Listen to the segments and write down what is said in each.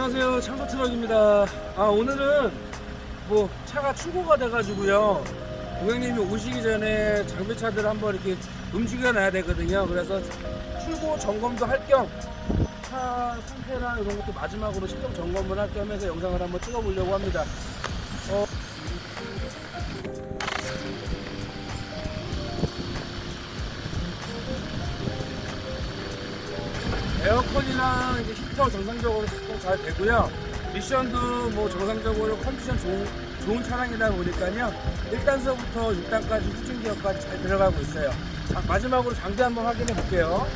차박입니다. 아 오늘은 뭐 차가 출고가 돼가지고요. 고객님이 오시기 전에 장비차들 한번 이렇게 움직여 놔야 되거든요. 그래서 출고 점검도 할 겸 차 상태나 이런 것도 마지막으로 실적 점검을 할 겸 해서 영상을 한번 찍어 보려고 합니다. 어, 에어컨이랑 이제 히터 정상적으로 작동 잘 되고요. 미션도 뭐 정상적으로 컨디션 좋은, 좋은 차량이다 보니까요. 1단서부터 6단까지 후진 기어까지 잘 들어가고 있어요. 자, 마지막으로 장비 한번 확인해 볼게요.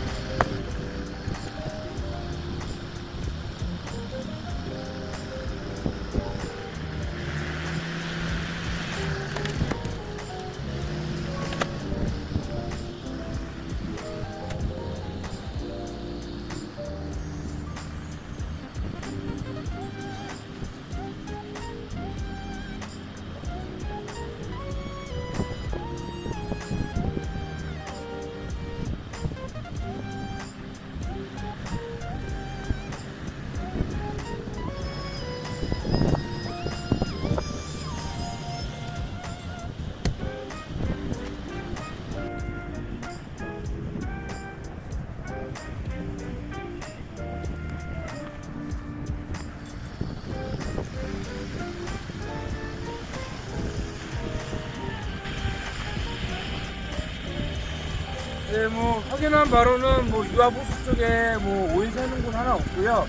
네, 뭐 확인한 바로는 뭐 유압 호수 쪽에 뭐 오일 새는 곳 하나 없고요.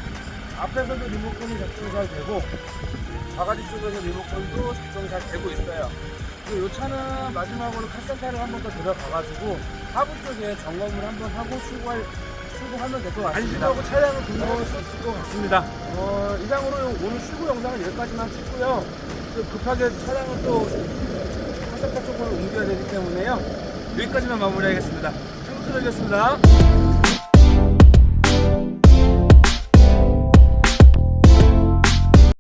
앞에서도 리모컨이 작동이 잘 되고 바가지 쪽에서 리모컨도 작동이 잘 되고 있어요. 그리고 이 차는 마지막으로 카센터를 한 번 더 들어가가지고 하부 쪽에 점검을 한 번 하고 출고할 출고하면 될 것 같습니다. 안심하고 차량을 등록할 수 있을 것 같습니다. 어, 이상으로 오늘 출고 영상은 여기까지만 찍고요. 또 급하게 차량을 또 카센터 쪽으로 옮겨야 되기 때문에요. 여기까지만 마무리하겠습니다. 청소되겠습니다.